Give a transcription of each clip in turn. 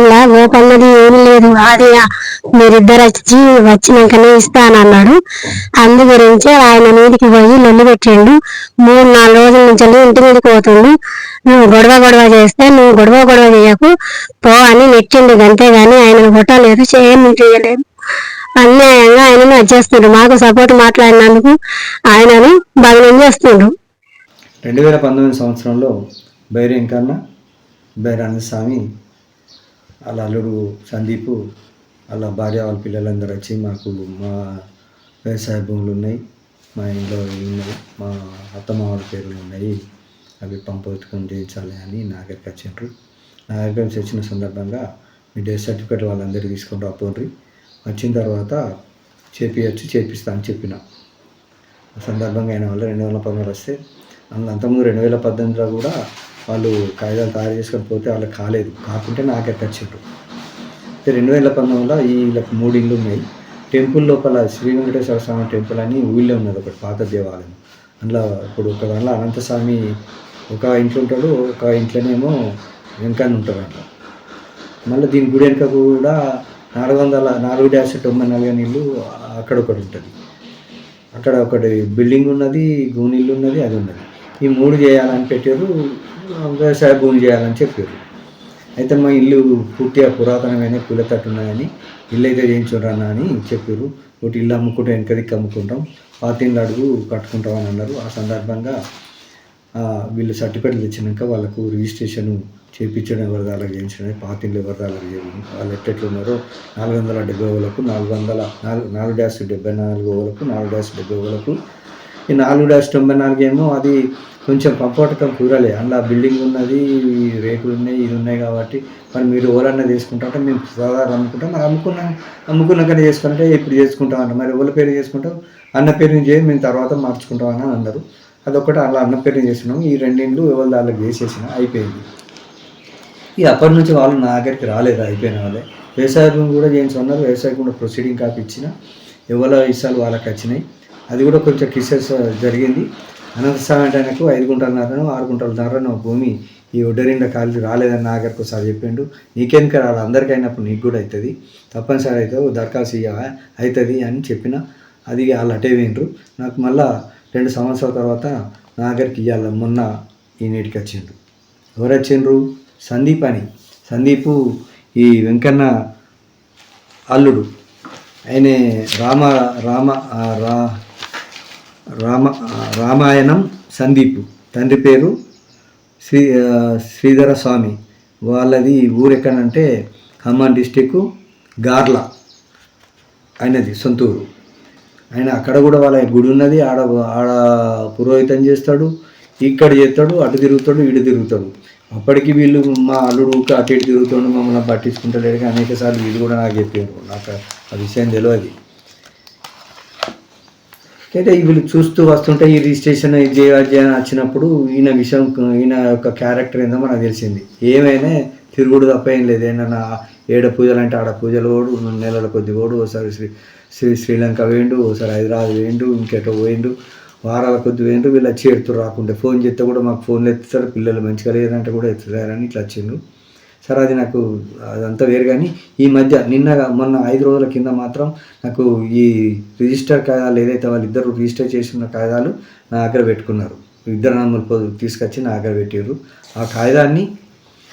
ఇలా ఓపన్నది ఏమీ లేదు. అది మీరిద్దరు వచ్చి వచ్చినాకనే ఇస్తానన్నాడు. అందు గురించి ఆయన మీదికి పోయి లొల్లి పెట్టిండు. మూడు నాలుగు రోజుల నుంచి వెళ్ళి ఇంటి మీదకి పోతుండు. నువ్వు గొడవ గొడవ చేస్తే నువ్వు గొడవ గొడవ చేయకు. పో అని నెట్టిండు. అంతేగాని ఆయన కొట్టలేదు చేయని చేయలేదు అన్యాయంగా ఆయనను వచ్చేస్తుండ్రు మాకు సపోర్ట్ మాట్లాడినందుకు ఆయనను భగ్నం చేస్తుండ్రు రెండు వేల పంతొమ్మిది సంవత్సరంలో బైరి వెంకన్న స్వామి వాళ్ళ అల్లుడు సందీపు వాళ్ళ భార్య వాళ్ళ పిల్లలందరూ వచ్చి మాకు మా వ్యవసాయ భూములు ఉన్నాయి. మా ఇంట్లో ఉన్నాయి. మా అత్తమ్మ వాళ్ళ పేర్లు ఉన్నాయి. అవి పంపకం చేయించాలి అని నా దగ్గరికి వచ్చిండ్రు. నా దగ్గరికి వచ్చిన సందర్భంగా మీ డెత్ సర్టిఫికేట్ వాళ్ళందరూ తీసుకొని రాపోండ్రి. వచ్చిన తర్వాత చేపియచ్చు చేపిస్తా అని చెప్పిన. ఆ సందర్భంగా అయిన వల్ల రెండు వేల పదమూడు వస్తే అంతకుముందు రెండు వేల పద్దెనిమిదిలో కూడా వాళ్ళు కాగితాలు తయారు చేసుకొని పోతే వాళ్ళకి కాలేదు. కాకుంటే నాకే వచ్చిండ్రు రెండు వేల పంతొమ్మిదిలో ఈ వీళ్ళకి మూడు ఇళ్ళు ఉన్నాయి. టెంపుల్ లోపల శ్రీ వెంకటేశ్వర స్వామి టెంపుల్ అని ఊళ్ళో ఉన్నది ఒకటి పాత దేవాలయం. అందులో ఇప్పుడు ఒక అనంత అనంతస్వామి ఒక ఇంట్లో ఉంటాడు ఒక ఇంట్లోనేమో వెంకన్న ఉంటాడు అంట మళ్ళీ దీని గుడి వెనుక కూడా నాలుగు వందల నాలుగు డ్యాష్ తొంభై నాలుగు నీళ్ళు అక్కడ ఒకటి ఉంటుంది. అక్కడ ఒకటి బిల్డింగ్ ఉన్నది గూనిల్లు ఉన్నది అది ఉన్నది. ఈ మూడు చేయాలని పెట్టారు వ్యవసాయ భూమి చేయాలని చెప్పారు. అయితే మా ఇల్లు పూర్తిగా పురాతనమైన పూలతట్టు ఉన్నాయని ఇల్లు అయితే చేయించుండ్రన్నా అని చెప్పారు. ఒకటి ఇల్లు అమ్ముకుంటే వెనక దిక్కు అమ్ముకుంటాం పాతిండ్లు అడుగు కట్టుకుంటాం అని అన్నారు. ఆ సందర్భంగా వీళ్ళు సర్టిఫికెట్లు తెచ్చినాక వాళ్ళకు రిజిస్ట్రేషన్ చేయించడం ఎవరి చేయించడం పాతిండ్లు ఎవరి దాకా చేయడం వాళ్ళు ఎట్టెట్లున్నారో నాలుగు వందల డెబ్బై ఓలకు నాలుగు వందల నాలుగు నాలుగు డాష్ డెబ్బై నాలుగు ఓలకు నాలుగు డాష్ డెబ్బై ఓలకు ఈ నాలుగు డాష్ తొంభై నాలుగు ఏమో అది కొంచెం కంఫర్ట్గా కూరలే. అందులో బిల్డింగ్ ఉన్నది రేకులు ఉన్నాయి ఇది ఉన్నాయి కాబట్టి మరి మీరు ఎవరన్నా తీసుకుంటారంటే మేము సాధారణ అమ్ముకుంటాం మరి అమ్ముకున్నాం అమ్ముకున్నాకనే చేసుకుంటే ఇప్పుడు చేసుకుంటాం అంట. మరి ఎవరి పేరు చేసుకుంటాం? అన్న పేరు చేసి మేము తర్వాత మార్చుకుంటాం అని అన్నారు. అదొకటి అలా అన్న పేరు చేసినాం. ఈ రెండిండ్లు ఎవరి దానికి చేసేసిన అయిపోయింది. ఈ అప్పటి నుంచి వాళ్ళు నా దగ్గరికి రాలేదు అయిపోయిన వాళ్ళే. వ్యవసాయ భూమి కూడా చేయించుకున్నారు వ్యవసాయ కూడా ప్రొసీడింగ్ కాపీ ఇచ్చిన. ఎవరి ఇష్టాలు వాళ్ళకి వచ్చినాయి. అది కూడా కొంచెం కిసెస్ జరిగింది. అనంతస్వామి అంటే ఆయనకు ఐదు గుంటలన్నరను ఆరు గుంటలన్నరను భూమి ఈ ఒడ్డరిండ ఖాళీ రాలేదని నా దగ్గరకు ఒకసారి చెప్పిండు. నీకెందుకు రాలి అందరికీ అయినప్పుడు నీకు కూడా అవుతుంది తప్పనిసరి అయితే దరఖాస్తు ఇయ్య అవుతుంది అని చెప్పిన. అది వాళ్ళు అటే వినరు నాకు మళ్ళా రెండు సంవత్సరాల తర్వాత నా దగ్గరికి ఇవ్వాలి మొన్న ఈ నీటికి వచ్చిండ్రు. ఎవరు వచ్చిండ్రు? సందీప్ అని. సందీపు ఈ వెంకన్న అల్లుడు. ఆయన రామ రామ రా రామ రామాయణం సందీప్. తండ్రి పేరు శ్రీ శ్రీధర స్వామి. వాళ్ళది ఊరు ఎక్కడంటే ఖమ్మం డిస్టిక్ గార్ల ఆయనది సొంతూరు. ఆయన అక్కడ కూడా వాళ్ళ గుడి ఉన్నది. ఆడ ఆడ పురోహితం చేస్తాడు ఇక్కడ చేస్తాడు అటు తిరుగుతాడు ఇటు తిరుగుతాడు. అప్పటికి వీళ్ళు మా అల్లుడు అటు ఇటు తిరుగుతాడు మమ్మల్ని పట్టించుకుంటలేడు. అనేక సార్లు వీళ్ళు కూడా నాకు చెప్పారు. నాకు ఆ విషయం తెలియదు. అయితే వీళ్ళు చూస్తూ వస్తుంటే ఈ రిజిస్ట్రేషన్ ఇది వచ్చినప్పుడు ఈయన విషయం ఈయన యొక్క క్యారెక్టర్ ఏందో మనకు తెలిసింది. ఏమైనా తిరుగుడు తప్ప ఏం లేదు. ఏంటన్నా ఏడ పూజలు అంటే ఆడ పూజలు ఓడు నెలల కొద్ది ఓడు ఓసారి శ్రీ శ్రీ శ్రీలంక వేయండు ఓసారి హైదరాబాద్ వేయండు ఇంకెటో పోయిండు వారాల కొద్ది వేయండు వీళ్ళు వచ్చి ఎడుతురు రాకుంటే. ఫోన్ చేస్తే కూడా మాకు ఫోన్లు ఎత్తుతారు పిల్లలు మంచిగా లేదంటే కూడా ఎత్తుతారని ఇట్లా వచ్చిండు సరే అది నాకు అదంతా వేరు కానీ ఈ మధ్య నిన్న మొన్న ఐదు రోజుల కింద మాత్రం నాకు ఈ రిజిస్టర్ కాగితాలు ఏదైతే వాళ్ళిద్దరు రిజిస్టర్ చేసిన కాగితాలు నా దగ్గర పెట్టుకున్నారు. ఇద్దరు నన్ను తీసుకొచ్చి నా దగ్గర పెట్టారు ఆ కాగితాన్ని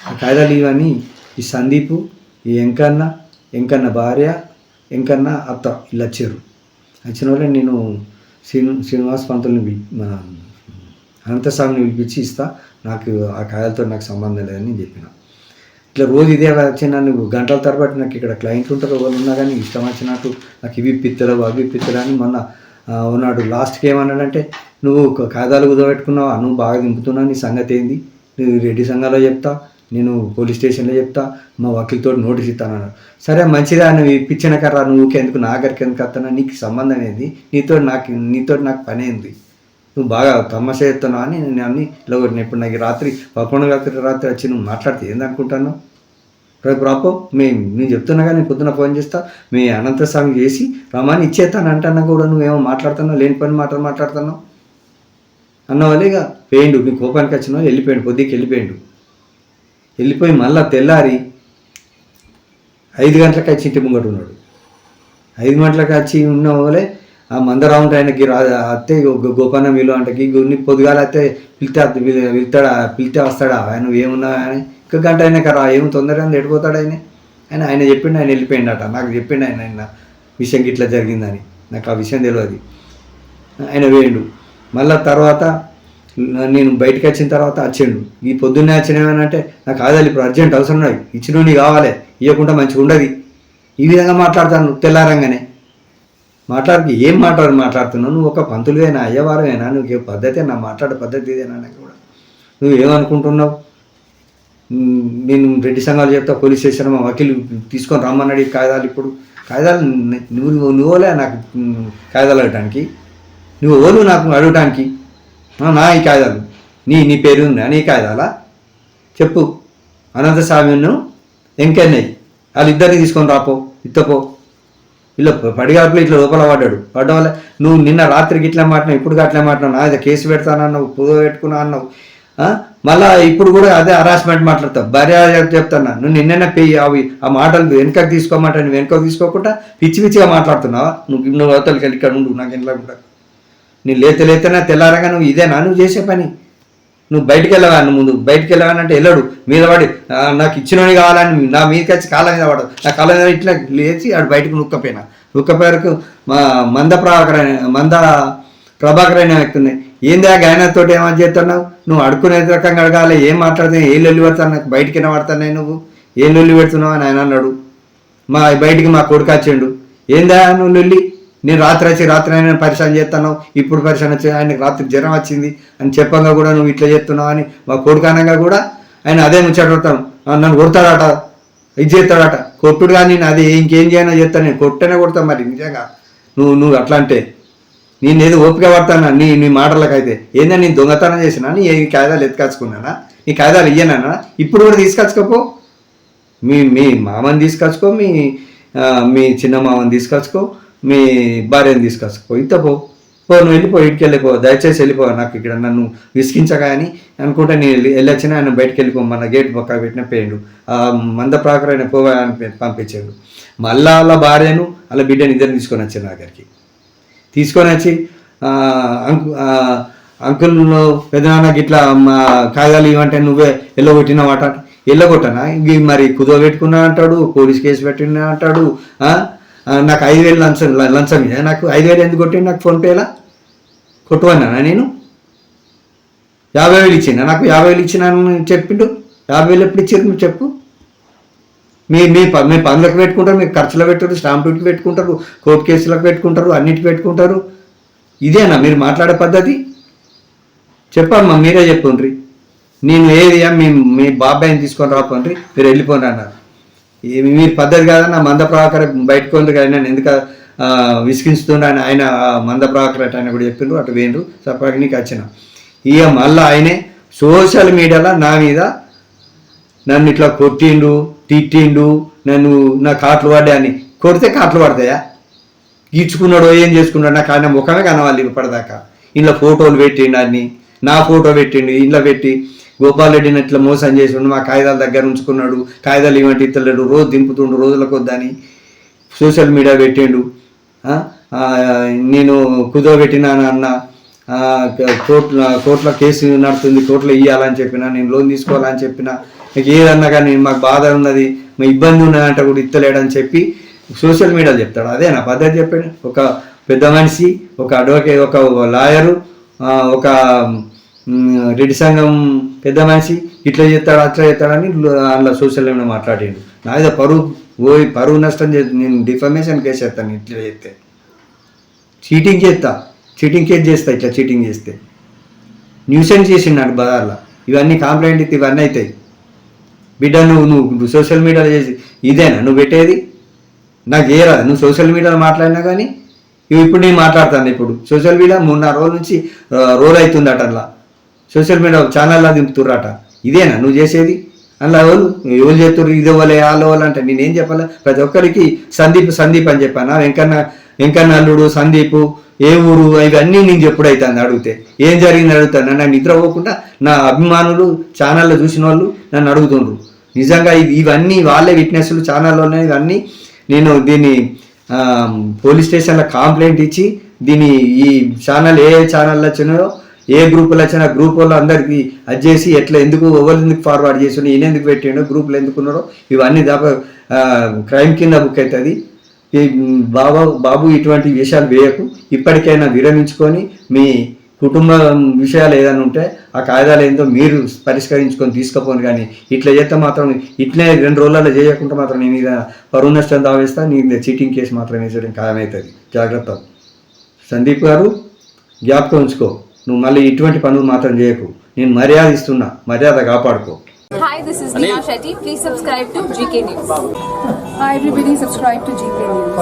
ఆ కాగితాలు ఇవన్నీ ఈ సందీపు ఈ ఎంకన్న ఎంకన్న భార్య ఎంకన్న అత్త వీళ్ళు వచ్చారు వచ్చిన వాళ్ళే నేను శ్రీను శ్రీనివాస్ పంతుల్ని మన అనంతస్వామిని పిలిపించి ఇస్తా. నాకు ఆ కాయలతో నాకు సంబంధం లేదని చెప్పిన. ఇట్లా రోజు ఇదే వచ్చి నన్ను గంటల తరబడి నాకు ఇక్కడ క్లయింట్లు ఉంటారు వాళ్ళు ఉన్నా కానీ ఇష్టం వచ్చినట్టు నాకు ఇవి పిత్తలు అవి పిత్తలు అని మొన్న ఉన్నాడు. లాస్ట్కి ఏమన్నాడంటే నువ్వు క- కాగితాలు కుదబెట్టుకున్నావా నువ్వు బాగా దింపుతున్నావు. నీ సంగతి ఏంది? నువ్వు రెడ్డి సంఘాలో చెప్తా నేను పోలీస్ స్టేషన్లో చెప్తా మా వకీల్తో నోటీస్ ఇస్తానన్నాడు సరే మంచిదా? నువ్వు ఇప్పించిన కర్రా నువ్వు ఎందుకు నా దగ్గరికి ఎందుకు వస్తానా నీకు సంబంధం ఏంది? నీతో నాకు నీతో నాకు పని ఏంది? నువ్వు బాగా తమాషా చేస్తున్నావు అని నేను అన్ని ఇలా కొట్టిన. ఇప్పుడు నాకు రాత్రి పదకొండు రాత్రి రాత్రి వచ్చి నువ్వు మాట్లాడితే ఏందనుకుంటాను రేపు రాపో మేము నేను చెప్తున్నా కానీ పొద్దున ఫోన్ చేస్తా. మీ అనంతస్వామి చేసి రమాని ఇచ్చేస్తాను అంటున్నా కూడా నువ్వేమో మాట్లాడుతున్నావు? లేని పని మాటలు మాట్లాడుతున్నావు? అన్న వాళ్ళే ఇక పోయిండు నీ కోపానికి వచ్చినావు? వెళ్ళిపోయాడు పొద్దుకి వెళ్ళిపోయాడు. వెళ్ళిపోయి మళ్ళా తెల్లారి ఐదు గంటలకు వచ్చి ఇంటి ముంగట ఉన్నాడు. ఐదు గంటలకు వచ్చి ఉన్న వాళ్ళే ఆ మందరావు ఆయనకి అత్తే గో- గోపన్న వీలు అంటకి గున్ని పొద్దుగాల అయితే పిలితే పిలుతాడా? పిలితే వస్తాడా? ఆయన ఏమున్నా అని. ఇంకా గంట ఆయన రా ఏం తొందరగా ఎడిపోతాడు ఆయన. ఆయన ఆయన చెప్పిండు ఆయన వెళ్ళిపోయిండట. నాకు చెప్పిండు ఆయన ఆయన విషయం ఇట్లా జరిగిందని. నాకు ఆ విషయం తెలియదు ఆయన వేయండు. మళ్ళా తర్వాత నేను బయటకు వచ్చిన తర్వాత వచ్చిండు. ఈ పొద్దున్నే వచ్చిన ఏమనంటే నాకు కాదాలి ఇప్పుడు అర్జెంట్ అవసరం ఉన్నాయి ఇచ్చిన నీ కావాలి. ఇవ్వకుండా మంచిగా ఉండదు ఈ విధంగా మాట్లాడతాను తెల్లారంగానే. మాట్లాడి ఏం మాట్లాడు మాట్లాడుతున్నావు? నువ్వు ఒక పంతులువేనా అయ్యవారమేనా నువ్వు ఏ పద్ధతి నా మాట్లాడే పద్ధతి ఇదేనా నాకు కూడా? నువ్వు ఏమనుకుంటున్నావు? నేను రెడ్డి సంఘాలు చెప్తా పోలీస్ స్టేషన్ మా వకీలు తీసుకొని రమ్మన్నాడు ఈ కాగితాలు ఇప్పుడు. కాగితాలు ని- నువ్వు నువ్వులే నాకు కాగితాలు అడగటానికి. నువ్వు ఓలు నాకు అడగటానికి. నా ఈ కాగితాలు. నీ నీ పేరు ఉందా? నీ కాగితాలా? చెప్పు. అనంత స్వామిను వెంకన్నయ్య వాళ్ళిద్దరిని తీసుకొని రాపో ఇత్తపో. ఇలా పడిగాపులు ఇట్లా లోపల పడ్డాడు. పడ్డం వల్ల నువ్వు నిన్న రాత్రికి ఇట్లా మాట్లాడినావు ఇప్పుడు అట్లా మాట్లాడినావు నా మీద కేసు పెడతానన్నావు పుదో పెట్టుకున్నా అన్నావు మళ్ళా ఇప్పుడు కూడా అదే హరాస్మెంట్ మాట్లాడతావు. భార్య చెప్తాను నువ్వు నిన్ననే పెయ్యి అవి ఆ మాటలు వెనకకి తీసుకోమంటా నువ్వు వెనకకి తీసుకోకుండా పిచ్చి పిచ్చిగా మాట్లాడుతున్నావా? నువ్వు నువ్వు అవతలకి వెళ్ళి ఇక్కడ ఉండు నాకు ఇంట్లో కూడా. నేను లేత లేతనే తెల్లారగా నువ్వు ఇదేనా? నువ్వు చేసే పని. నువ్వు బయటికి వెళ్ళగాను ముందు? బయటికి వెళ్ళవానంటే వెళ్ళడు. మీద పడి నాకు ఇచ్చినవి కావాలని నా మీదకి వచ్చి కాళ్ళ మీద పడదు నా కాళ్ళ మీద ఇట్లా లేచి ఆడు బయటకు నొక్కపోయినా. నొక్కపోయారకు మా మంద ప్రభాకర్ మంద ప్రభాకర్ అనే వ్యక్తి ఉంది. ఏంది ఆ గాయనతో ఏమని చేస్తున్నావు? నువ్వు అడుక్కునే రకంగా అడగాలి. ఏం మాట్లాడుతున్నావు? ఏ లొల్లి పెడతాను నాకు బయటికి పడతానే నువ్వు. ఏం లొల్లి పెడుతున్నావు? అని ఆయన అన్నాడు. మా బయటికి మా కొడుకు వచ్చిండు. ఏందా నువ్వు లొల్లి? నేను రాత్రి వచ్చి రాత్రి ఆయన పరిశాన్ చేస్తాను. ఇప్పుడు పరిశాన్ వచ్చి ఆయనకు రాత్రి జ్వరం వచ్చింది. అని చెప్పంగా కూడా నువ్వు ఇట్లా చేస్తున్నావు అని మా కొడుకానంగా కూడా ఆయన అదే ముచ్చటడతాను నన్ను కొడతాడట. ఇది చేస్తాడట. కొట్టుడు కానీ నేను అది ఇంకేం చేయనో చేస్తాను. నేను కొట్టనే కొడతాను మరి నిజంగా. నువ్వు నువ్వు అట్లా అంటే నేను ఏదో ఓపిక పడతానా? నీ నీ మాటలకైతే. ఏందని నేను దొంగతనం చేసినా? నీ ఈ కాగితాలు ఎత్తుకొచ్చుకున్నానా? నీ కాగితాలు ఇయ్యనా ఇప్పుడు కూడా తీసుకొచ్చుకోపో. మీ మీ మామని తీసుకొచ్చుకో మీ మీ చిన్న మామని తీసుకొచ్చుకో. మీ భార్యను తీసుకొచ్చుకో. ఇంత పో. పో నువ్వు వెళ్ళిపో ఇంటికి వెళ్ళిపో దయచేసి వెళ్ళిపో. నాకు ఇక్కడ నన్ను విసిగించగా అని అనుకుంటే నేను వెళ్ళి వెళ్ళొచ్చినా ఆయన బయటకు వెళ్ళిపో. మన గేట్ పక్క పెట్టిన పేయండు ఆ మంద ప్రాకరైన పోవా అని పంపించాడు. మళ్ళా వాళ్ళ భార్యను వాళ్ళ బిడ్డని ఇద్దరిని తీసుకొని వచ్చాను నా దగ్గరికి తీసుకొని వచ్చి అంకు అంకుల్ పెదనాన్నకి ఇట్లా మా కాగితాలు ఇవ్వంటే నువ్వే ఎల్లగొట్టినావాట ఎల్లగొట్టనా ఇంక మరి కుదో పెట్టుకున్నా అంటాడు పోలీస్ కేసు పెట్టినా అంటాడు నాకు ఐదు వేలు లంచం లంచం ఇదే నాకు ఐదు వేలు ఎందుకు కొట్టిండు? నాకు ఫోన్పేలా? కొట్టువన్నానా నేను? యాభై వేలు ఇచ్చిందా నాకు యాభై వేలు ఇచ్చిన చెప్పిండు. యాభై వేలు ఎప్పుడు ఇచ్చారు నువ్వు చెప్పు. మీ మీ ప- మీ పనులకు పెట్టుకుంటారు మీ ఖర్చులు పెట్టారు స్టాంప్ డ్యూటీ పెట్టుకుంటారు కోర్టు కేసులకు పెట్టుకుంటారు అన్నిటి పెట్టుకుంటారు. ఇదేనా మీరు మాట్లాడే పద్ధతి? చెప్పమ్మా మీరే చెప్పుండ్రి నేను ఏది మీ మీ బాబాయ్ని తీసుకొని రాపండ్రి. మీరు వెళ్ళిపోండి అన్నారు. ఏమి మీ పద్ధతి కాదని నా మంద ప్రభాకర్ బయటకు ఉంది కానీ నేను ఎందుకు ఆ, విసిగించుతుండే అని ఆయన ఆ మంద ప్రభాకర్ అట్ట ఆయన కూడా చెప్పిండ్రు అటు వేయండ్రు సపరేట్గా నీకు వచ్చిన. ఇక మళ్ళీ ఆయనే సోషల్ మీడియాలో నా మీద నన్ను ఇట్లా కొట్టిండు తిట్టిండు నన్ను నా కాట్లు పడ్డా అని. కొడితే కాట్లు పడతాయా? గీచుకున్నాడో ఏం చేసుకున్నాడు నాకు ఆయన ముఖమే కనవాలి ఇప్పటిదాకా. ఇంట్లో ఫోటోలు పెట్టిండు అన్ని. నా ఫోటో పెట్టిండు ఇంట్లో పెట్టి గోపాల్ రెడ్డిని ఇట్లా మోసం చేసిండు మా కాగితాల దగ్గర ఉంచుకున్నాడు కాగితాలు ఇవ్వండి ఇత్తలేడు రోజు దింపుతుండు రోజులకు వద్దని సోషల్ మీడియా పెట్టిండు. నేను కుదో పెట్టినాను అన్న ఆ, కోర్టులో కేసు నడుతుంది కోర్టులో ఇవ్వాలని చెప్పిన నేను లోన్ తీసుకోవాలని చెప్పిన నాకు ఏదన్నా కానీ మాకు బాధ ఉన్నది మా ఇబ్బంది ఉన్నదంట కూడా ఇత్తలేడని చెప్పి సోషల్ మీడియాలో చెప్తాడు. అదే నా పద్ధతి చెప్పాడు. ఒక పెద్ద మనిషి ఒక అడ్వకేట్ ఒక లాయరు ఒక రెడ్డి సంఘం పెద్ద మనిషి ఇట్లా చేస్తాడు అట్లా చేస్తాడని అందులో సోషల్ మీడియా మాట్లాడిండు. నా మీద పరువు పోయి పరువు నష్టం చేసి నేను డిఫమేషన్ కేసు చేస్తాను ఇట్లా చేస్తే. చీటింగ్ చేస్తా చీటింగ్ కేసు చేస్తా ఇట్లా చీటింగ్ చేస్తే. న్యూసెన్స్ చేసిండు బజార్లో. ఇవన్నీ కంప్లైంట్ ఇస్తే ఇవన్నీ అవుతాయి. బిడ్డ నువ్వు నువ్వు సోషల్ మీడియాలో చేసి ఇదేనా? నువ్వు పెట్టేది? నాకు ఏ రాదు నువ్వు సోషల్ మీడియాలో మాట్లాడినా కానీ ఇవి ఇప్పుడు నేను మాట్లాడతాను ఇప్పుడు. సోషల్ మీడియా మూడున్నర రోజుల నుంచి రోల్ అవుతుంది అట అట్లా సోషల్ మీడియా ఛానల్లో దింపుతుర్రాట. ఇదేనా? నువ్వు చేసేది? అలా ఎవరు? ఎవరు చేస్తుర్రు? ఇది ఇవ్వలే వాళ్ళు అంటే నేనేం చెప్పాలా? ప్రతి ఒక్కరికి సందీప్ సందీప్ అని చెప్పాను? వెంకన్న వెంకన్న అల్లుడు సందీప్ ఏ ఊరు? ఇవన్నీ నేను చెప్పుడు అవుతాను అడిగితే. ఏం జరిగింది అడుగుతాను. నన్ను నిద్ర పోకుండా నా అభిమానులు ఛానల్లో చూసిన వాళ్ళు నన్ను అడుగుతుండ్రు. నిజంగా ఇవి ఇవన్నీ వాళ్ళే విట్నెస్లు ఛానల్లోనే ఇవన్నీ నేను దీన్ని పోలీస్ స్టేషన్లో కంప్లైంట్ ఇచ్చి దీన్ని ఈ ఛానల్ ఏ ఛానల్ వచ్చినాయో ఏ గ్రూపులు వచ్చినా గ్రూప్ వాళ్ళు అందరికి అది చేసి ఎట్లా ఎందుకు ఎవరు ఎందుకు ఫార్వర్డ్ చేసి ఈయన ఎందుకు పెట్టాడు గ్రూపులు ఎందుకు ఉన్నారో ఇవన్నీ దాపా క్రైమ్ కింద బుక్ అవుతుంది ఈ బాబా బాబు ఇటువంటి విషయాలు వేయకు. ఇప్పటికైనా విరమించుకొని మీ కుటుంబ విషయాలు ఏదైనా ఉంటే ఆ కాయిదాలు ఏందో మీరు పరిష్కరించుకొని తీసుకుపోను కానీ ఇట్లా చేస్తే మాత్రం ఇట్లే రెండు రోజులలో చేయకుండా మాత్రం నీ మీద పరువు నష్టం దావేస్తా నీ చీటింగ్ కేసు మాత్రం వేసేయడం ఖాయమవుతుంది. జాగ్రత్త. సందీప్ గారు జ్ఞాపకం ఉంచుకో. నువ్వు మళ్ళీ ఇటువంటి పనులు మాత్రం చేయకు నేను మర్యాద ఇస్తున్నా మర్యాద కాపాడుకో Hi, this is Neha Shetty. Please subscribe to GK News. Hi everybody, subscribe to GK News.